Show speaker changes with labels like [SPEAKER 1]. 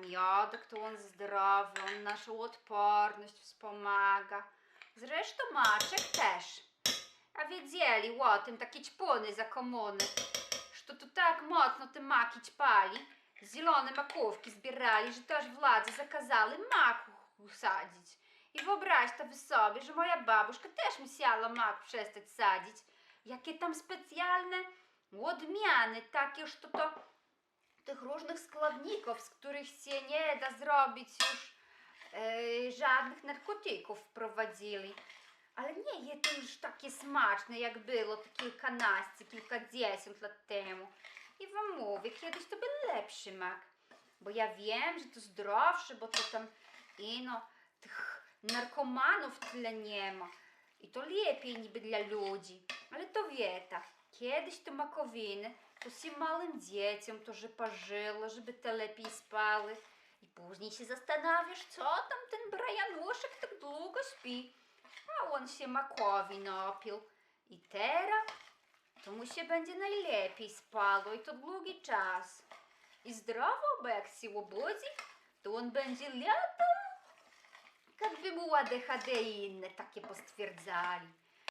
[SPEAKER 1] miodek to on zdrowy, on naszą odporność wspomaga. Zresztą maczek też. A wiedzieli o tym takie ćpuny za komuny, że to tak mocno te maki ćpali, zielone makówki zbierali, że to aż władze zakazali mak usadzić. I wyobraź to sobie, że moja babuszka też musiała mak przestać sadzić. Jakie tam specjalne odmiany, takie, że to tych różnych składników, z których się nie da zrobić już e, żadnych narkotyków wprowadzili. Ale nie jest to już takie smaczne, jak było te kilkanaście, kilkadziesiąt lat temu. I wam mówię, kiedyś to był lepszy mak. Bo ja wiem, że to zdrowsze, bo to tam ino tych narkomanów tyle nie ma. I to lepiej niby dla ludzi. Ale to wieta, kiedyś to makowiny, małym dzieciom to, że parzyło, żeby te lepiej spały. I później się zastanawiasz, co tam ten Brajanuszek tak długo śpi. A on się makowi napił. I teraz to mu się będzie najlepiej spało i to długi czas. I zdrowo, bo jak się obudzi, to on będzie latał, jakby mu ADHD i inne takie postwierdzali.